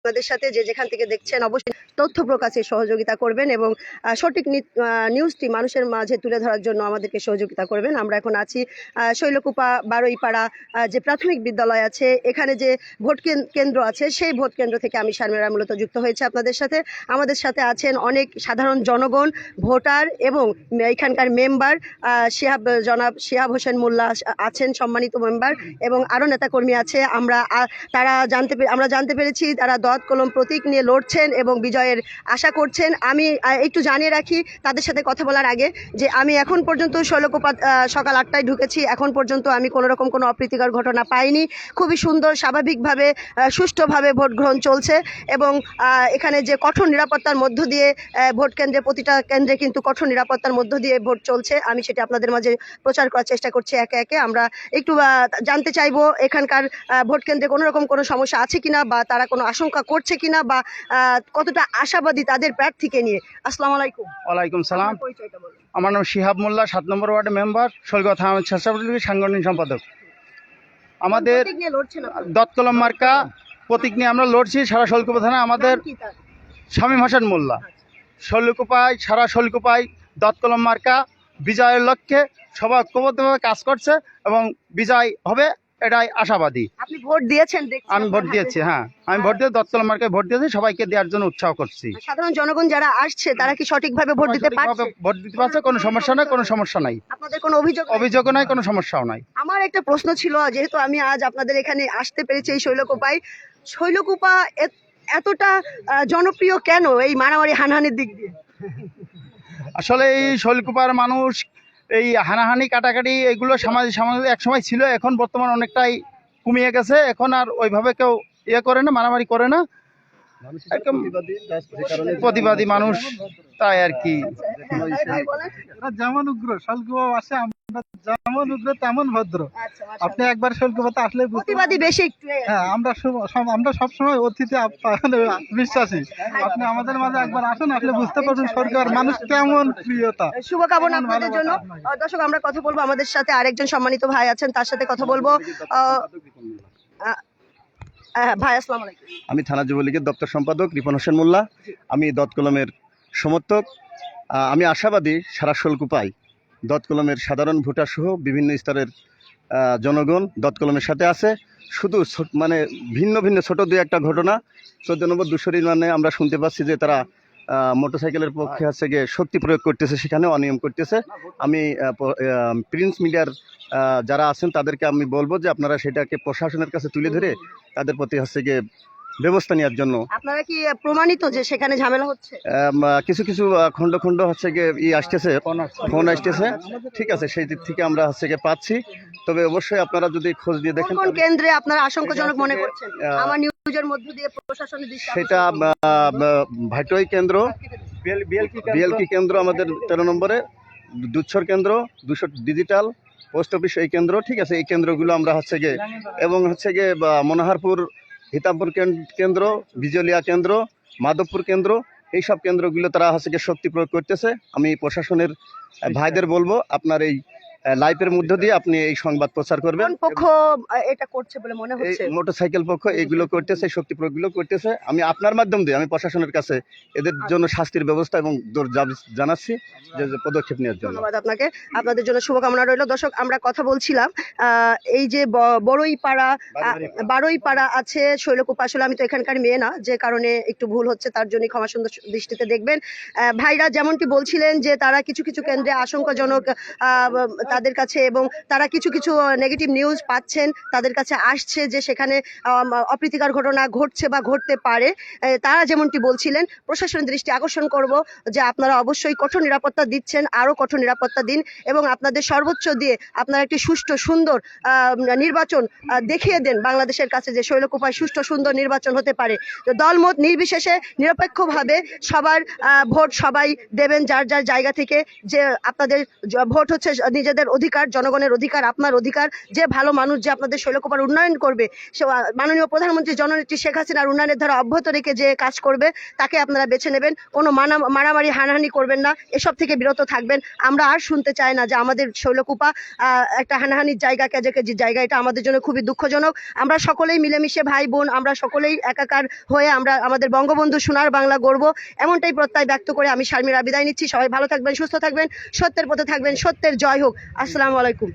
আপনাদের সাথে যে যেখান থেকে দেখছেন অবশ্যই তথ্য প্রকাশে সহযোগিতা করবেন এবং সঠিক নিউজটি মানুষের মাঝে তুলে ধরার জন্য আমাদেরকে সহযোগিতা করবেন। আমরা এখন আছি শৈলকুপা বারোইপাড়া যে প্রাথমিক বিদ্যালয় আছে, এখানে যে ভোট কেন- কেন্দ্র আছে, সেই ভোট কেন্দ্র থেকে আমি শারমিরা মূলত যুক্ত হয়েছে আপনাদের সাথে। আমাদের সাথে আছেন অনেক সাধারণ জনগণ, ভোটার এবং এখানকার মেম্বার শিহাব, জনাব শিহাব হোসেন মোল্লা আছেন সম্মানিত মেম্বার এবং আরও নেতাকর্মী আছে। আমরা তারা জানতে আমরা জানতে পেরেছি তারা দত কলম প্রতীক নিয়ে লড়ছেন এবং বিজয়ের আশা করছেন আমি একটু জানিয়ে রাখি তাদের সাথে কথা বলার আগে যে আমি এখন পর্যন্ত শৈলকুপা আহ, সকাল আটটায় ঢুকেছি এখন পর্যন্ত আমি কোনো রকম কোনো অপ্রীতিকর ঘটনা পাইনি। খুবই সুন্দর স্বাভাবিকভাবে সুষ্ঠুভাবে ভোট গ্রহণ চলছে এবং এখানে যে কঠোর নিরাপত্তার মধ্য দিয়ে ভোট কেন্দ্রে প্রতিটা কেন্দ্রে কিন্তু কঠোর নিরাপত্তার মধ্য দিয়ে ভোট চলছে। আমি সেটা আপনাদের মাঝে প্রচার করার চেষ্টা করছি একে একে। আমরা একটু জানতে চাইব এখানকার ভোট কেন্দ্রে কোনো রকম কোনো সমস্যা আছে কিনা বা তারা কোনো আশঙ্কা করছে কিনা বা কতটা আশাবাদী তাদের প্রার্থীকে নিয়ে। আসসালামু আলাইকুম। ওয়ালাইকুম সালাম। আমার নাম শিহাব মোল্লা সাত নম্বর ওয়ার্ডের মেম্বার শৈলগাঁও থানা স্বেচ্ছাসেবক সাংগঠনিক সম্পাদক। আমাদের। দত্তকলম মার্কা প্রতীক নিয়ে আমরা লড়ছি সারা শৈলকুপা থানা। আমাদের শামীম হাসান মোল্লা। শৈলকুপায় সারা শৈলকুপায় দত্তকলম মার্কা বিজয়ের লক্ষ্যে সবাই ঐক্যবদ্ধভাবে কাজ করছে এবং বিজয় হবে এটাই আশাবাদী। আপনি ভোট দিয়েছেন আমি ভোট দিয়েছি হ্যাঁ। আমি ভোট দিয়ে দত্তকলম মার্কায় ভোট দিয়েছি সবাইকে দেওয়ার জন্য উৎসাহ করছি। সাধারণ জনগণ যারা আসছে তারা কি সঠিকভাবে ভোট দিতে পারছে? ভোট দিতে পারছে কোনো সমস্যা নাই কোনো সমস্যা নাই। আপনাদের কোনো অভিযোগ অভিযোগ নাই কোনো সমস্যাও নাই। আমার একটা প্রশ্ন ছিল যেহেতু আমি আজ আপনাদের এখানে আসতে পেরেছি এই শৈলকুপায় শৈলকুপা এত- এতটা জনপ্রিয় কেন এই মারামারি হানহানির দিক দিয়ে? আসলে এই শৈলকুপার মানুষ এই হানাহানি, কাটাকাটি এগুলো সামাজিক সামাজিক এক সময় ছিল, এখন বর্তমান অনেকটাই কমিয়ে গেছে। এখন আর ওইভাবে কেউ ইয়ে করে না, মারামারি করে না। একদম। প্রতিবাদী মানুষ তাই আর কি। যেমন উগ্র শৈলকুপা আসে আমরা যেমন উগ্র তেমন ভদ্র। আচ্ছা। আপনি একবার শৈলকুপাতে আসলে প্রতিবাদী বেশি হ্যাঁ আমরা সব- সব- আমরা সবসময় অতিথি বিশ্বাসী। আপনি আমাদের মাঝে একবার আসুন আসলে বুঝতে পারবেন সরকার মানুষ কেমন প্রিয়তা। শুভকামনা কেমন আপনাদের জন্য। দর্শক আমরা কথা বলব। আমাদের সাথে আরেকজন সম্মানিত ভাই আছেন তার সাথে কথা বলব। ভাই আসসালামু আলাইকুম। আমি থানা যুবলীগের দপ্তর সম্পাদক রিপন হোসেন মোল্লা। আমি দত কলমের সমর্থক আমি আশাবাদী সারা শোলকুপাই দত কলমের সাধারণ ভোটার সহ বিভিন্ন স্তরের জনগণ দত কলমের সাথে আছে। শুধু মানে ভিন্ন ভিন্ন ছোট দুই একটা ঘটনা। চোদ্দ নম্বর দুশোরির মানে আমরা শুনতে পাচ্ছি যে তারা মোটরসাইকেলের পক্ষে হচ্ছে গিয়ে শক্তি প্রয়োগ করতেছে, সেখানে অনিয়ম করতেছে। আমি প্রিন্স মিডিয়ার যারা আছেন তাদেরকে আমি বলব যে আপনারা সেটাকে প্রশাসনের কাছে তুলে ধরে তাদের প্রতি হচ্ছে গিয়ে ব্যবস্থা নেওয়ার জন্য। আপনারা কি প্রমাণিত যে সেখানে ঝামেলা হচ্ছে? কিছু কিছু খণ্ড খণ্ড হচ্ছে গিয়ে ই আসতেছে ফোন আসতেছে। ঠিক আছে সেই দিক থেকে আমরা হচ্ছে গিয়ে পাচ্ছি। তবে অবশ্যই আপনারা যদি খোঁজ দিয়ে দেখেন কোন কেন্দ্রে আপনারা আশঙ্কাজনক মনে করছেন? আমার নিউজের মধ্য দিয়ে প্রশাসনের দৃষ্টি সেটা ভাইটই কেন্দ্র বিএলকি কেন্দ্র? আমাদের তেরো নম্বরে দুচ্ছর কেন্দ্র দুশো ডিজিটাল পোস্ট অফিস এই কেন্দ্র ঠিক আছে এই কেন্দ্রগুলো আমরা হচ্ছে গিয়ে এবং হচ্ছে গিয়ে মনোহারপুর হিতামপুর কেন্দ্র, বিজলিয়া কেন্দ্র, মাধবপুর কেন্দ্র এই সব কেন্দ্রগুলো তারা হচ্ছে শক্তি প্রয়োগ করতেছে। আমি প্রশাসনের ভাইদের বলব, আপনার এই লাইভের মধ্য দিয়ে আপনি এই সংবাদ প্রচার করবেন। পক্ষ এটা করছে বলে মনে হচ্ছে? মোটরসাইকেল পক্ষ এগুলো করতেছে শক্তি প্রয়োগগুলো করতেছে। আমি আপনার মাধ্যম দিয়ে আমি প্রশাসনের কাছে এদের জন্য শাস্তির ব্যবস্থা এবং জানাচ্ছি যে পদক্ষেপ নেওয়ার জন্য। ধন্যবাদ আপনাকে। আপনাদের জন্য শুভকামনা রইল। দর্শক আমরা কথা বলছিলাম আহ, এই যে বড়ই পাড়া বারোই পাড়া আছে শৈলকুপা। আসলে আমি তো এখানকার মেয়ে না যে কারণে একটু ভুল হচ্ছে তার জন্য ক্ষমা সুন্দর দৃষ্টিতে দেখবেন। আহ, ভাইরা যেমনটি বলছিলেন যে তারা কিছু কিছু কেন্দ্রে আশঙ্কাজনক আহ, তাদের কাছে এবং তারা কিছু কিছু নেগেটিভ নিউজ পাচ্ছেন, তাদের কাছে আসছে যে সেখানে অপ্রীতিকর ঘটনা ঘটছে বা ঘটতে পারে। তারা যেমনটি বলছিলেন, প্রশাসনের দৃষ্টি আকর্ষণ করব যে আপনারা অবশ্যই কঠোর নিরাপত্তা দিচ্ছেন, আরও কঠোর নিরাপত্তা দিন এবং আপনাদের সর্বোচ্চ দিয়ে আপনারা একটি সুষ্ঠু, সুন্দর নির্বাচন দেখিয়ে দেন বাংলাদেশের কাছে যে শৈলকুপায় সুষ্ঠু, সুন্দর নির্বাচন হতে পারে। দলমত নির্বিশেষে নিরপেক্ষভাবে সবার ভোট সবাই দেবেন, যার যার জায়গা থেকে যে আপনাদের ভোট হচ্ছে, নিজেদের আমাদের অধিকার, জনগণের অধিকার, আপনার অধিকার, যে ভালো মানুষ যে আপনাদের শৈলকুপার উন্নয়ন করবে, সে মাননীয় প্রধানমন্ত্রী জননেত্রী শেখ হাসিনার উন্নয়নের ধারা অব্যাহত রেখে যে কাজ করবে, তাকে আপনারা বেছে নেবেন। কোনো মানা, মারামারি, হানাহানি করবেন না, এসব থেকে বিরত থাকবেন। আমরা আর শুনতে চাই না যে আমাদের শৈলকুপা একটা হানাহানির জায়গা কেজেকেজির জায়গা, এটা আমাদের জন্য খুবই দুঃখজনক। আমরা সকলেই মিলেমিশে ভাই বোন, আমরা সকলেই একাকার হয়ে আমরা আমাদের বঙ্গবন্ধু সোনার বাংলা গর্ব এমনটাই প্রত্যয় ব্যক্ত করে আমি শারমিরা বিদায় নিচ্ছি। সবাই ভালো থাকবেন, সুস্থ থাকবেন, সত্যের পথে থাকবেন, সত্যের জয় হোক। আসসালামু আলাইকুম।